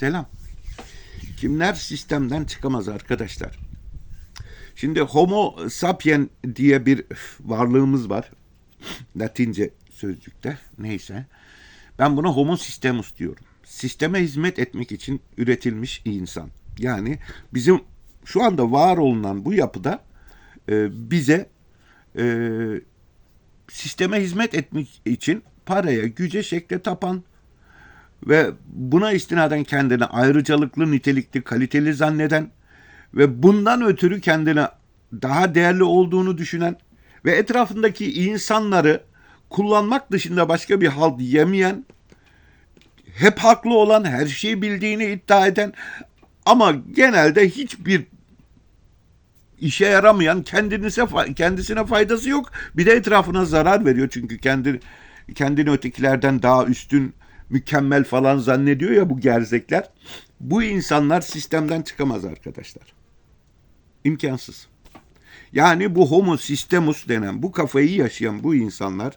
Selam. Kimler sistemden çıkamaz arkadaşlar? Şimdi Homo sapien diye bir varlığımız var. Latince sözlükte. Neyse. Ben buna homo systemus diyorum. Sisteme hizmet etmek için üretilmiş insan. Yani bizim şu anda var olunan bu yapıda e, bize e, sisteme hizmet etmek için paraya, güce, şekle tapan ve buna istinaden kendini ayrıcalıklı, nitelikli, kaliteli zanneden ve bundan ötürü kendine daha değerli olduğunu düşünen ve etrafındaki insanları kullanmak dışında başka bir halt yemeyen, hep haklı olan, her şeyi bildiğini iddia eden ama genelde hiçbir işe yaramayan, kendinize kendisine faydası yok. Bir de etrafına zarar veriyor çünkü kendi kendini ötekilerden daha üstün, mükemmel falan zannediyor ya bu gerzekler. Bu insanlar sistemden çıkamaz arkadaşlar. İmkansız. Yani bu homo systemus denen bu kafayı yaşayan bu insanlar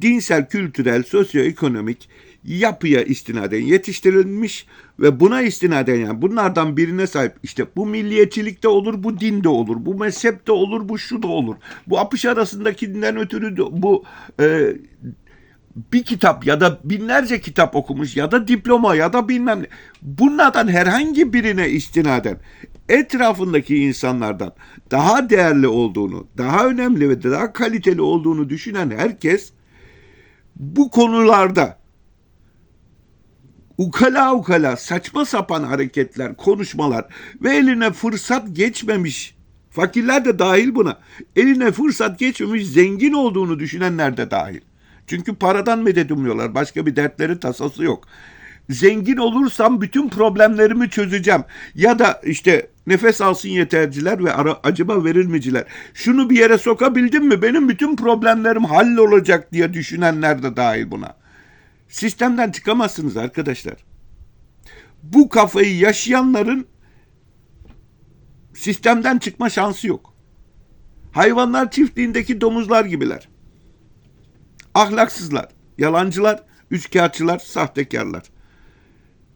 dinsel, kültürel, sosyoekonomik yapıya istinaden yetiştirilmiş ve buna istinaden yani bunlardan birine sahip işte bu milliyetçilikte olur, bu dinde olur, bu mezhepte olur, bu şu da olur. Bu apış arasındakinden ötürü de bu e, bir kitap ya da binlerce kitap okumuş ya da diploma ya da bilmem ne. Bunlardan herhangi birine istinaden etrafındaki insanlardan daha değerli olduğunu, daha önemli ve daha kaliteli olduğunu düşünen herkes bu konularda ukala ukala saçma sapan hareketler, konuşmalar ve eline fırsat geçmemiş fakirler de dahil buna. Eline fırsat geçmemiş zengin olduğunu düşünenler de dahil. Çünkü paradan medet umuyorlar. Başka bir dertleri tasası yok. Zengin olursam bütün problemlerimi çözeceğim. Ya da işte nefes alsın yeterciler ve ara, acaba verilmeciler. Şunu bir yere sokabildim mi benim bütün problemlerim hallolacak diye düşünenler de dahil buna. Sistemden çıkamazsınız arkadaşlar. Bu kafayı yaşayanların sistemden çıkma şansı yok. Hayvanlar çiftliğindeki domuzlar gibiler. Ahlaksızlar, yalancılar, üçkağıtçılar, sahtekarlar.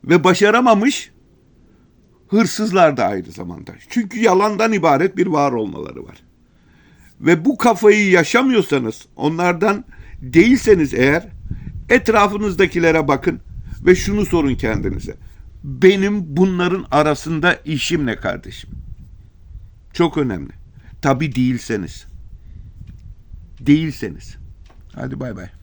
Ve başaramamış hırsızlar da aynı zamanda. Çünkü yalandan ibaret bir var olmaları var. Ve bu kafayı yaşamıyorsanız, onlardan değilseniz eğer etrafınızdakilere bakın ve şunu sorun kendinize. Benim bunların arasında işim ne kardeşim? Çok önemli. Tabii değilseniz. Değilseniz. Hadi bay bay.